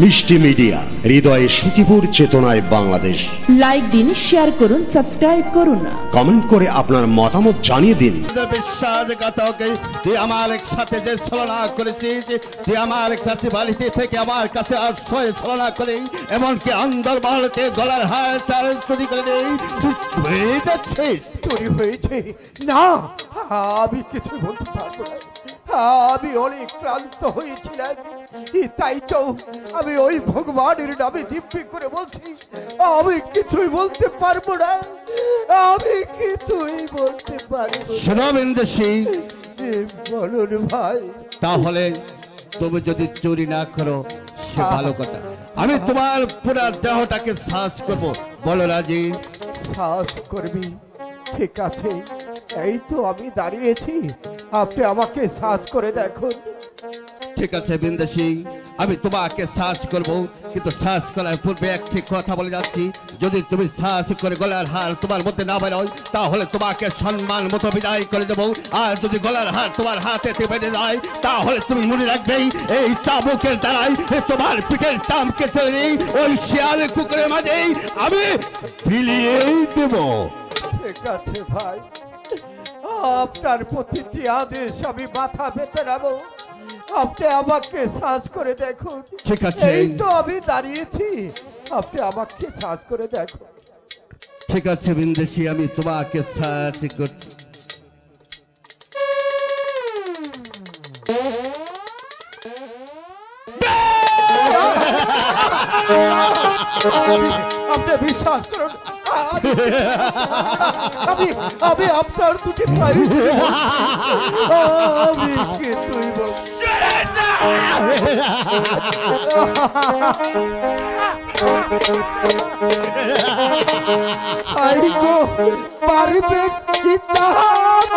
মিষ্টি মিডিয়া হৃদয়ে সুখীপুর চেতনায় বাংলাদেশ। লাইক দিন শেয়ার করুন সাবস্ক্রাইব করুন কমেন্ট করে আপনার মতামত জানিয়ে দিন। বিশ্বাসঘাতকে তুই আমার সাথে যে ছলনা করেছিস তুই আমার কাছে বাড়িতে থেকে আমার কাছে আশ্রয় ছলনা করে এমনকি অন্দর বাড়িতে গলার হার তার চুরি করে নেই। তুই হয়ে যাচ্ছিস চুরি হয়েছে। না আমি কিছু বলতে পারব না। আমি অনেক ক্লান্ত হয়েছিলাম। তাই তো আমি ওই ভগবানের নামে দিব্যি করে বলছি আমি কিছুই বলতে পারব না। আমি কিছুই বলতে পারব বিন্দেশি। এ, বলুন ভাই। তাহলে তুমি যদি চুরি না করো সে ভালো কথা। আমি তোমার পুরা দেহটাকে সার্চ করব। বলো রাজি। শ্বাস করবি ঠিক আছে। এই তো আমি দাঁড়িয়েছি। আপনি আমাকে শ্বাস করে দেখুন। ঠিক আছে বিন্দেশি আমি তোমাকে সার্চ করব কিন্তু সার্চ করার পূর্বে একটি কথা বলে যাচ্ছি। যদি তুমি সার্চ করে গলার হার তোমার মধ্যে না বেরোয় তাহলে তোমাকে সম্মান মতো বিদায় করে দেবো। আর যদি গলার হার তোমার হাতে বেঁধে যায় তাহলে তুমি মনে রাখবেই এই চাবুকের দ্বারাই তোমার পিঠের চাম কেটে নেই ওই শিয়াল কুকুরের মাঝেই আমি বিলিয়েই দেবো। ঠিক আছে ভাই। আপনার প্রতিটি আদেশ আমি মাথা পেতে নেব। আপনি আমাকে সাজ করে দেখুন। ঠিক আছে। এই তো আমি দাঁড়িয়েছি। আপনি আমাকে সাজ করে দেখুন। ঠিক আছে বিন্দেশি আমি তোমাকে সার্চ করছি আপনি বিশ্বাস করুন। আমি- আমি আপনার দুটি পাই আমি কিছুই বলছি আই গো কি তাহারা?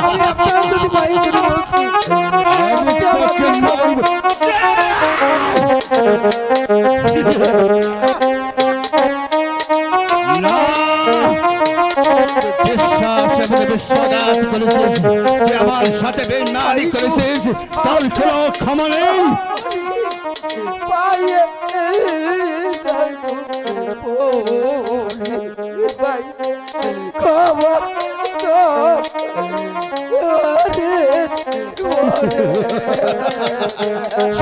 আমি আপনার দুটি ভাই জন্য বলছি আমার সাথে বেনারি করেছিস তার কোনো ক্ষমা নেই ক্ষমা কোনো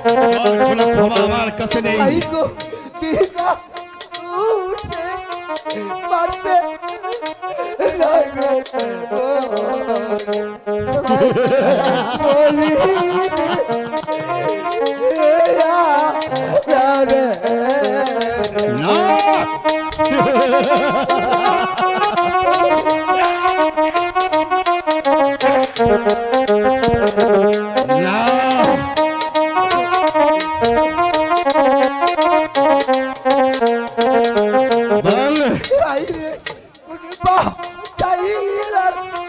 কোনো ক্ষমা আমার কাছে নেই ভাই গো দিদা উঠে মারতে বলি না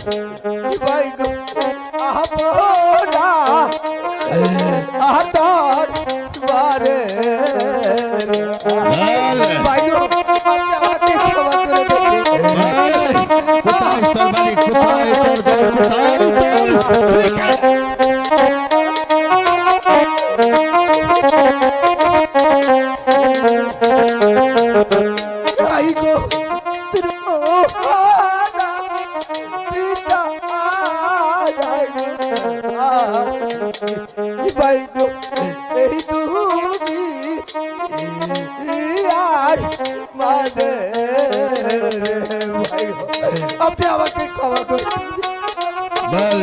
আমরাই আপনি আমাকে ক্ষমা বল,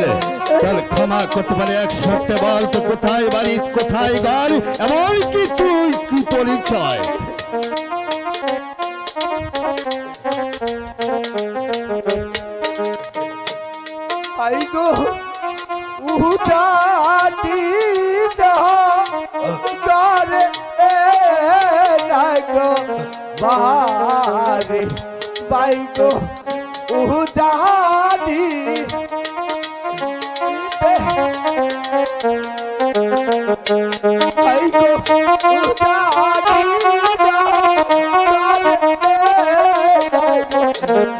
চল ক্ষমা করতে পারে এক শর্তে বল তো কোথায় বাড়ি, কোথায় ঘর এমন কি তুই কি পরিচয় বাহারে ভাই গো উজানি ভাই গো উজানি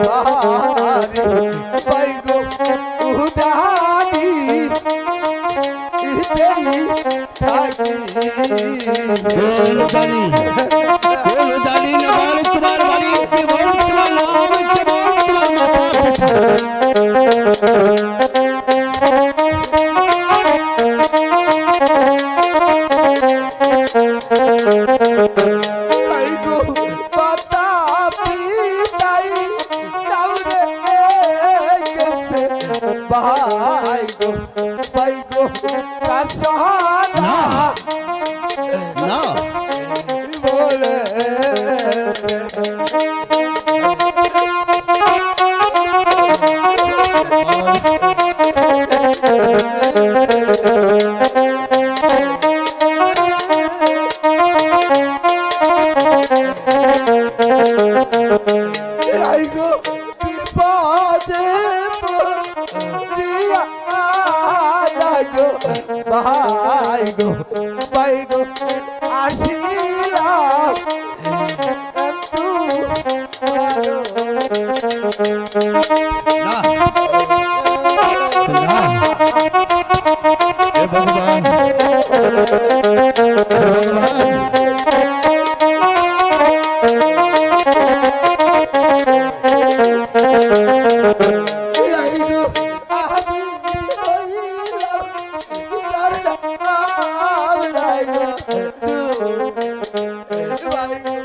বাহারে ভাই গো উজানি ইতেই থাকি পড়িয়া গো ভাই গো ভাই গো আসিলাম না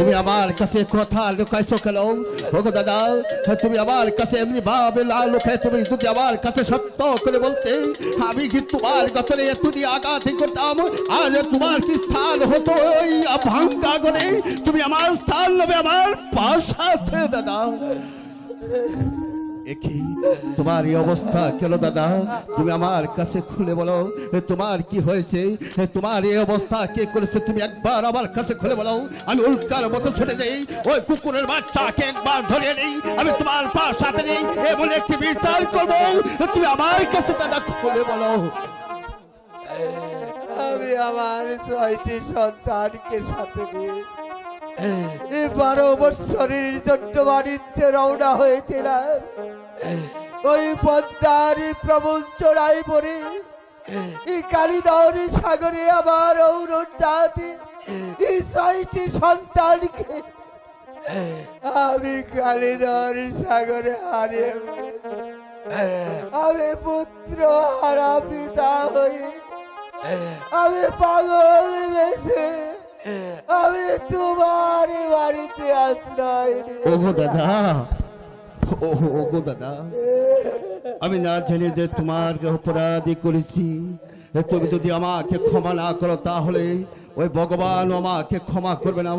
তুমি আমার কাছে কথা লুকাইছো কেন? ওগো দাদা, তুমি আমার কাছে এমনি ভাবে লাল লুকাই তুমি যদি আমার কাছে সত্য করে বলতে, আমি কি তোমার গতরে এতটি আঘাত করতাম? আর তোমার কি স্থান হতো ওই ভাঙ্গা তুমি আমার স্থান নেবে আমার পাশাতে দাদা। একই তোমার এই অবস্থা কেন দাদা? তুমি আমার কাছে খুলে বলো, তোমার কি হয়েছে? তোমার এই অবস্থা কে করেছে? তুমি একবার আমার কাছে খুলে বলো। আমি উল্কার মতো ছুটে যাই, ওই কুকুরের বাচ্চাকে একবার ধরে নেই। আমি তোমার পাশ সাথে নেই এমন একটি বিচার করব। তুমি আমার কাছে দাদা খুলে বলো। আমি আমার ছয়টি সন্তানকে সাথে নিয়ে বারো বৎসরের জন্য বাণিজ্যে রওনা হয়েছিলাম। ওই পদ্মারি প্রবঞ্চনায় পড়ে এই কালিদারি সাগরে আমার এই ছয়টি সন্তানকে আমি কালিদারি সাগরে হারিয়ে আমি পুত্র হারা পিতা হয়ে, আমি পাগল বেশে আমি তোমার বাড়িতে আশ্রয় ওগো দাদা ওগো দাদা, আমি না জানি যে তোমার অপরাধী করেছি তুমি যদি আমাকে ক্ষমা না করো, তাহলে ওই ভগবান আমাকে ক্ষমা করবে না।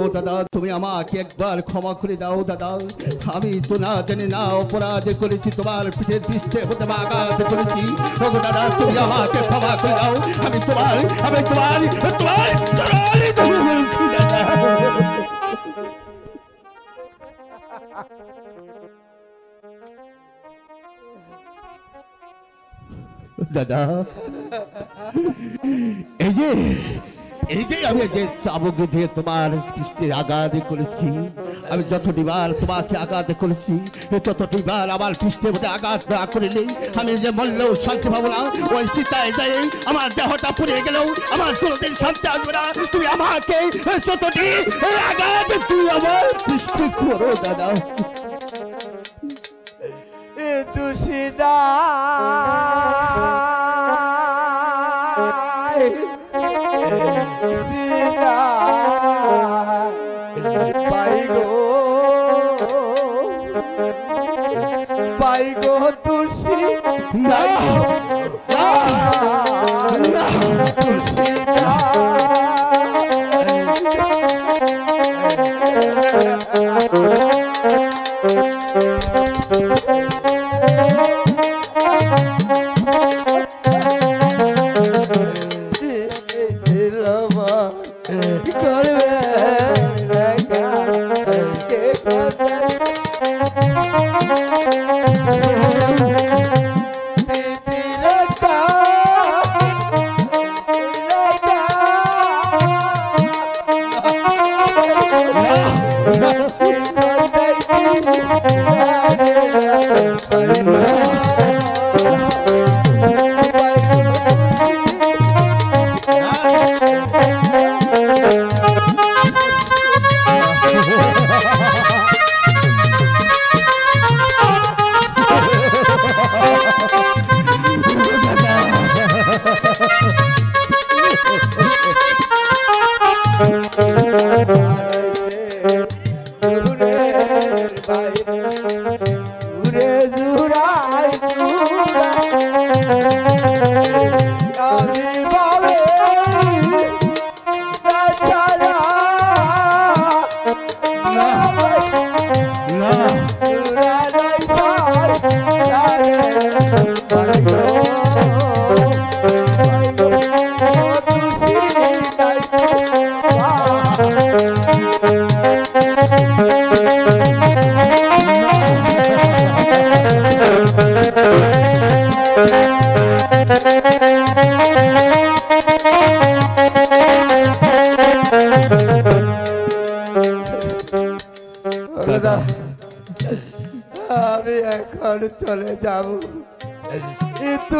ও দাদা, তুমি আমাকে একবার ক্ষমা করে দাও, দাদা। আমি তো না জেনে না, অপরাধ করেছি, তোমার পিঠের পৃষ্ঠে হতে আঘাত করেছি। ও দাদা, তুমি আমাকে ক্ষমা করে দাও। আমি তোমার আমি তোমার তোমার দাদা, এই যে এই যে আমি যে চাবুক দিয়ে তোমার পৃষ্ঠে আঘাত করেছি, আমি যতটি বার তোমাকে আঘাত করেছি ততটি বার আমার পৃষ্ঠের মধ্যে আঘাত না করিলেই আমি যে মরলেও শান্তি পাবো না, ওই চিতায় যাই আমার দেহটা পুড়ে গেলেও আমার কোনোদিন শান্তি আসবে না। তুমি আমাকে যতটি আঘাত তুই আমার পৃষ্ঠে করো, দাদা। এ করবে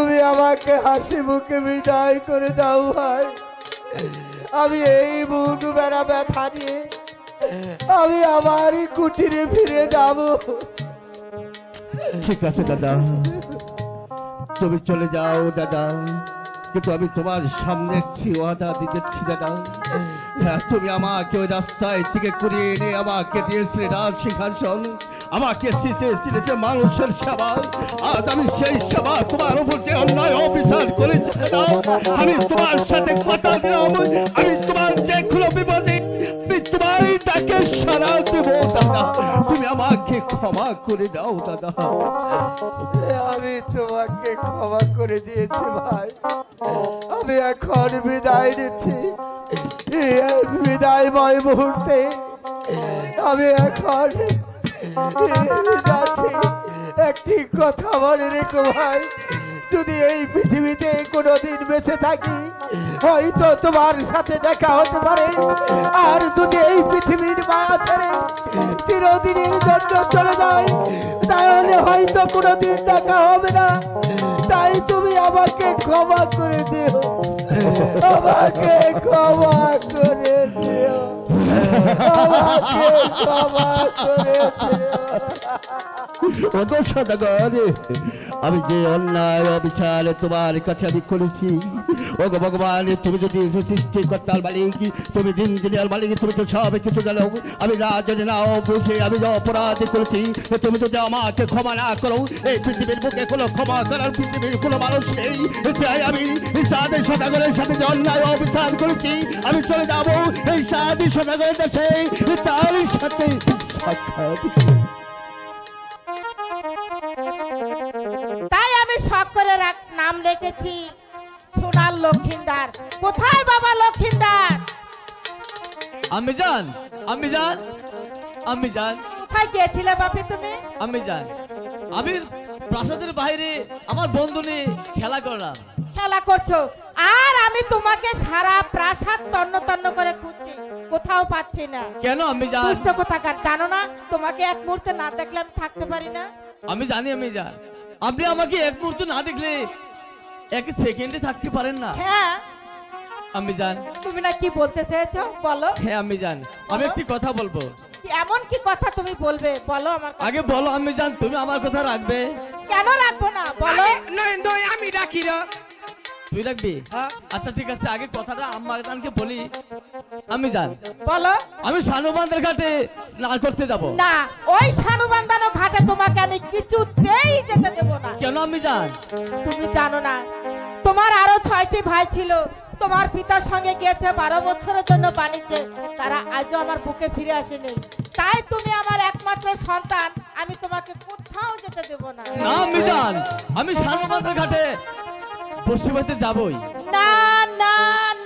তুমি আমাকে হাসি মুখে বিদায় করে দাও ভাই। আমি এই মুখ বেড়া ব্যথা নিয়ে আমি আমারই কুটিরে ফিরে যাব। ঠিক আছে, দাদা। তুমি চলে যাও, দাদা। কিন্তু আমি তোমার সামনে একটি ওয়াদা দিতেছি, দাদা। হ্যাঁ তুমি আমাকে ওই রাস্তায় থেকে কুড়িয়ে এনে আমাকে দিয়েছিলে রাজ সিংহাসন। আমাকে যে মানুষের সেবা। আজ আমি সেই সেবা তোমার উপর যে অন্যায় অবিচার দাদা আমি তোমার সাথে কথা দিলাম। আমি তোমার যে কোনো বিপদে আমি তোমার তাকে সারা দেবো, দাদা। তুমি আমাকে ক্ষমা করে দাও, দাদা। আমি তোমাকে ক্ষমা করে দিয়েছি, ভাই। আমি এখন বিদায় নিচ্ছি। বিদায় মুহূর্তে আমি এখন একটি কথা মনে রেখো ভাই, যদি এই পৃথিবীতে কোনোদিন বেঁচে থাকি, হয়তো তোমার সাথে দেখা হতে পারে। আর যদি এই পৃথিবীর মায়া ছেড়ে চিরদিনের জন্য চলে যায় তাহলে হয়তো কোনোদিন দেখা হবে না। তাই তুমি আমাকে ক্ষমা করে দিও। আমাকে ক্ষমা করে দিও। আমাকে ক্ষমা করে দিও আমি যে অন্যায় অবিচার তোমার কাছে আমি করেছি, ওগো ভগবান, তুমি যদি সৃষ্টি কর্তার মালিক, তুমি দিন দিনের মালিক, তুমি তো সব কিছু গেল আমি না জানি না বুঝে আমি যে অপরাধ করেছি তুমি যদি আমাকে ক্ষমা না করো, এই পৃথিবীর বুকে কোনো ক্ষমা করার পৃথিবীর কোনো মানুষ নেই। তাই আমি সাদের সদাগরের সাথে যে অন্যায় অবিচার করেছি, আমি চলে যাব এই সাদের সদাগরের কাছে তার সাথে সাক্ষাৎ। রেখেছি সোনার লক্ষিন্দার। কোথায় বাবা লক্ষিন্দার? আমি জান আমি জান আমি জান কোথায় গিয়েছিলে বাপি তুমি? আমি জান আমি প্রাসাদের বাইরে আমার বন্ধু নিয়ে খেলা করলাম। খেলা করছ। আর আমি তোমাকে সারা প্রাসাদ তন্ন তন্ন করে খুঁজছি। কোথাও পাচ্ছি না। কেন আমি জান দুষ্ট কোথাকার জানো না? তোমাকে এক মুহূর্তে না দেখলে আমি থাকতে পারি না। আমি জানি আমি জান আপনি আমাকে এক মুহূর্ত না দেখলে এক সেকেন্ডে থাকতে পারেন না। হ্যাঁ। আমি জান তুমি না কি বলতে চাইছো বলো। হ্যাঁ আমি জান আমি একটি কথা বলব। কি- এমন কি কথা তুমি বলবে? বলো আমার আগে বলো আমি জান তুমি আমার কথা রাখবে। কেন রাখব না? বলো। নয় নয় আমি রাখি রে তুই রাখবি হ্যাঁ। আচ্ছা ঠিক আছে আগে কথাটা আম্মা জানকে বলি। আমি জান বলো। আমি সানুবান্ধের ঘাটে স্নান করতে যাব। না ওই সানু বান্ধানো ঘাটে তোমাকে আমি কিছুতেই যেতে দেব না। কেন আমি জান তুমি জানো না তোমার আরও ছয়টি ভাই ছিল। তোমার পিতার সঙ্গে গিয়েছে বারো বছরের জন্য বাণিজ্যে। তারা আজও আমার বুকে ফিরে আসেনি। তাই তুমি আমার একমাত্র সন্তান। আমি তোমাকে কোথাও যেতে দেব না। না আমি জান আমি সানুবান্ধের ঘাটে পশ্চিমাতে যাবই। না না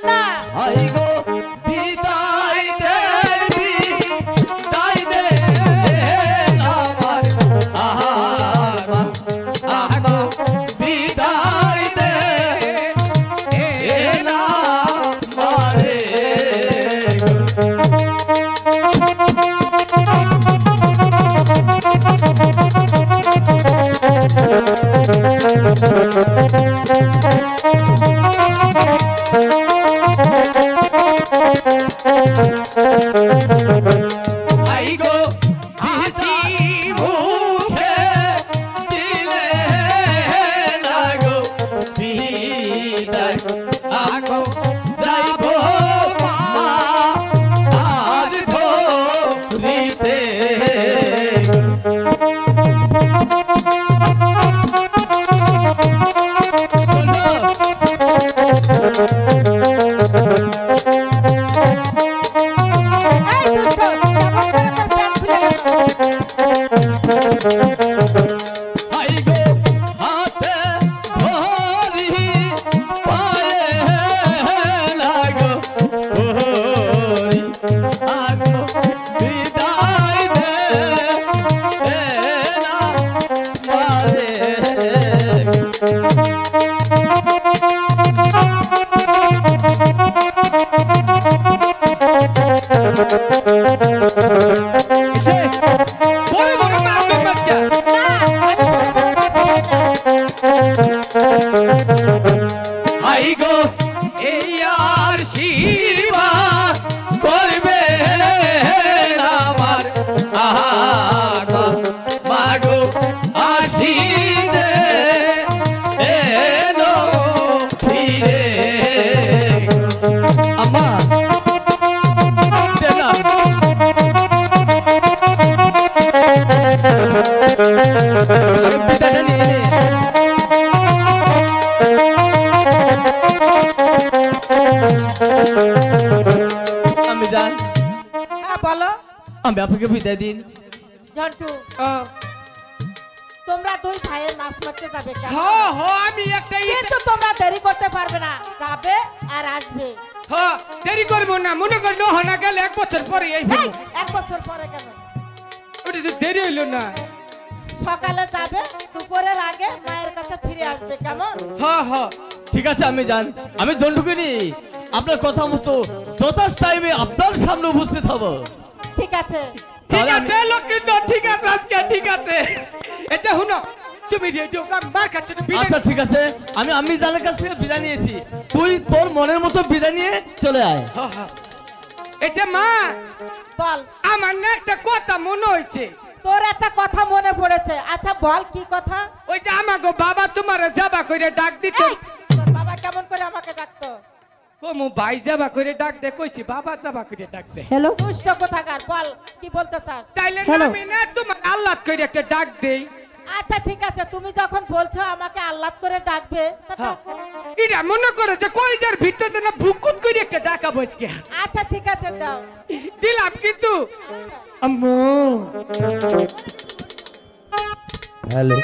না। আই বিদায় দে বিদায় দে আমার আহা আহা বিদায় দে এ না মারে আই আমি আপনাকে বিদায় দিন ঝন্টু তোমরা দুই ভাইয়ের মাছ মারতে যাবে আমি ইয়ে- কিন্তু তোমরা দেরি করতে পারবে না যাবে আর আসবে। দেরি করব না মনে করি নহনা গেলে এক বছর পরে এই এই, এক বছর পরে কেন? ওটা তো দেরি হইল না। সকালে যাবে দুপুরের আগে মায়ের কাছে ফিরে আসবে কেমন? হ হ ঠিক আছে আমি জান আমি জন্টুকে নি আপনার কথা মতো যথাস টাইমে আপনার সামনে উপস্থিত হব। ঠিক আছে। ঠিক আছে লক্ষ্মীন্দর ঠিক আছে আজকে ঠিক আছে। এটা শুনো তুমি রেডিও মার কাছে আচ্ছা ঠিক আছে। আমি আমি জানের কাছ থেকে বিদায় নিয়েছি। তুই তোর মনের মতো বিদায় নিয়ে চলে আয়। হ, হ। এটা মা বল। আমার না একটা কথা মনে হয়েছে। তোর একটা কথা মনে পড়েছে। আচ্ছা বল কি কথা? ওই যে আমাকে বাবা তোমার যাবা করে ডাক দিত। বাবা কেমন করে আমাকে ডাকতো? কমু ভাই যাবা করে ডাক দে কইছি বাবা যাবা করে ডাক দে। হ্যালো? দুষ্ট কোথাকার? বল কি বলতে চাস তাইলে. আমি না তোমার আল্লাহ করে একটা ডাক দেই। আচ্ছা ঠিক আছে তুমি যখন বলছো আমাকে আহ্লাদ করে ডাকবে তা হ্যাঁ। এটা মনে করো যে কলিজার ভিতরে না ভুকুত করে একটা ডাকা বসকে আচ্ছা ঠিক আছে দাও। দিলাম কিন্তু। আম্মু। হ্যালো?